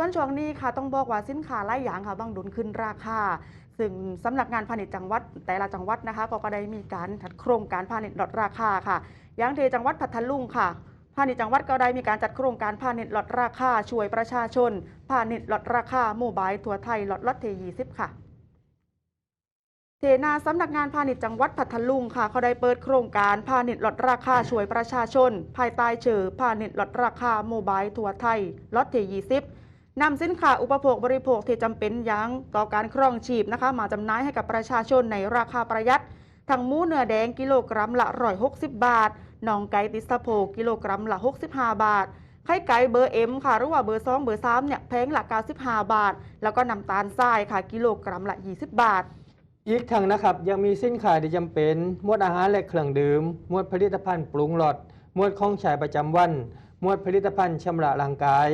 ส่วนช่วงนี้ค่ะต้องบอกว่าสินค้าหลายอย่างค่ะบางดุลขึ้นราคาซึ่งสำนักงานพาณิชย์จังหวัดแต่ละจังหวัดนะคะก็ก็ได้มีการจัดโครงการพาณิชย์ลดราคาค่ะอย่างที่จังหวัดพัทลุงค่ะพาณิชย์จังหวัดก็ได้มีการจัดโครงการพาณิชย์ลดราคาช่วยประชาชน พาณิชย์ลดราคาโมบายทั่วไทยลดลดเทยี่สิบค่ะเทนาสำนักงานพาณิชย์จังหวัดพัทลุงค่ะ เขาได้เปิดโครงการพาณิชย์ลดราคาช่วยประชาชน ภายใต้ชื่อพาณิชย์ลดราคาโมบายทั่วไทยลดเทยี่สิบ นำสินค้าอุปโภคบริโภคที่จำเป็นยังต่อการครองชีพนะคะ มาจำหน่ายให้กับประชาชนในราคาประหยัดทั้งหมูเนื้อแดงกิโลกรัมละ160บบาทน่องไก่ติสะโพกกิโลกรัมละ65บห้าบาทไข่ไก่เบอร์เอ็มค่ะหรือว่าเบอร์2เบอร์3เนี่ยแพงละ95บห้าบาท แล้วก็น้ำตาลทรายค่ะกิโลกรัมละ20บบาท อีกทั้งนะครับยังมีสินค้าที่จำเป็นหมวดอาหารและเครื่องดื่มหมวดผลิตภัณฑ์ปรุงรสหมวดของใช้ประจำวันหมวดผลิตภัณฑ์ชำระร่างกาย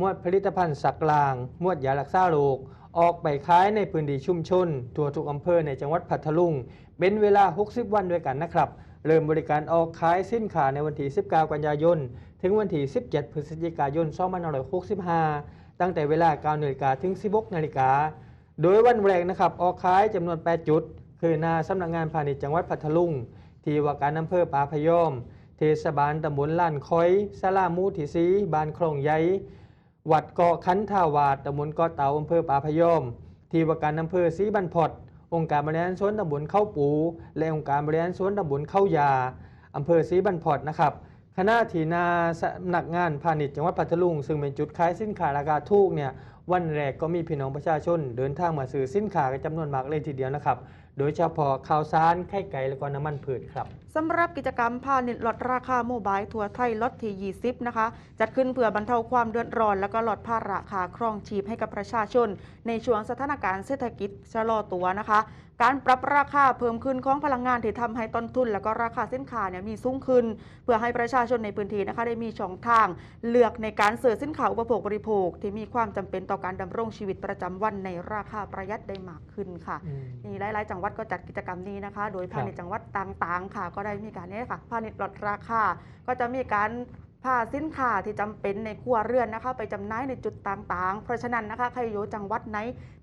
มวดผลิตภัณฑ์สักลางหมวดยารักษาโรค ออกไปขายในพื้นที่ชุมชน ทั่วทุกอำเภอในจังหวัดพัทลุง เป็นเวลา 60 วันด้วยกันนะครับ เริ่มบริการออกขายสินค้าในวันที่ 19 กันยายน ถึงวันที่ 17 พฤศจิกายน 2565 ตั้งแต่เวลา9นาฬิกาถึง 16นาฬิกา โดยวันแรกนะครับ ออกขายจำนวน 8 จุด คือหน้าสำนักงานพาณิชย์จังหวัดพัทลุง ที่ว่าการอำเภอปาพยอม เทศบาลตำบลล้านคอยสลามูทิซีบานคลองใหญ่ วัดเกาะคันทาวาดตำบลเกาะเต่าอำเภอป่าพยอม ที่ว่าการอำเภอศรีบันพดองค์การบริหารส่วนตำบลเข้าปู และองค์การบริหารส่วนตำบลเข้ายาอำเภอศรีบันพดนะครับคณะทีนาสำนักงานพาณิชย์จังหวัดพัทลุง ซึ่งเป็นจุดขายสินค้าราคาถูกเนี่ย วันแรกก็มีพี่น้องประชาชน เดินทางมาซื้อสินค้ากันจำนวนมากเลยทีเดียวนะครับ โดยเฉพาะข้าวสารไข่ไก่และก็น้ำมันพืชครับสำหรับกิจกรรมพาณิชย์ลดราคาโมบายทั่วไทยลดที20 นะคะ จัดขึ้นเพื่อบรรเทาความเดือดร้อน และก็ลดภาระค่าครองชีพให้กับประชาชน ในช่วงสถานการณ์เศรษฐกิจชะลอตัวนะคะ การปรับราคาเพิ่มขึ้นของพลังงานที่ทำให้ต้นทุน และก็ราคาสินค้าเนี่ยมีสูงขึ้น เพื่อให้ประชาชนในพื้นที่นะคะได้มีช่องทาง เลือกในการเสิร์ฟสินค้าอุปโภคบริโภคที่มีความจำเป็นต่อการดำรงชีวิตประจำวันในราคาประหยัดได้มากขึ้นค่ะนี่หลาย ๆ จังหวัดก็จัดกิจกรรมนี้นะคะ โดยพาณิชย์จังหวัดต่าง ๆ ค่ะ ก็ได้มีการนี้ค่ะพาณิชย์ลดราคา ก็จะมีการพาสินค้าที่จำเป็นในครัวเรือนนะคะ ไปจำหน่ายในจุดต่างๆ เพราะฉะนั้นนะคะใครอยู่จังหวัดไหน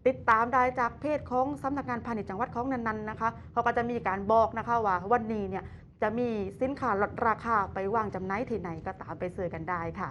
ติดตามได้จากเพจของสำนักงานพาณิชย์จังหวัดของนั้นๆนะคะเขาก็จะมีการบอกนะคะว่าวันนี้เนี่ยจะมีสินค้าลดราคาไปวางจำหน่ายที่ไหนก็ตามไปซื้อกันได้ค่ะ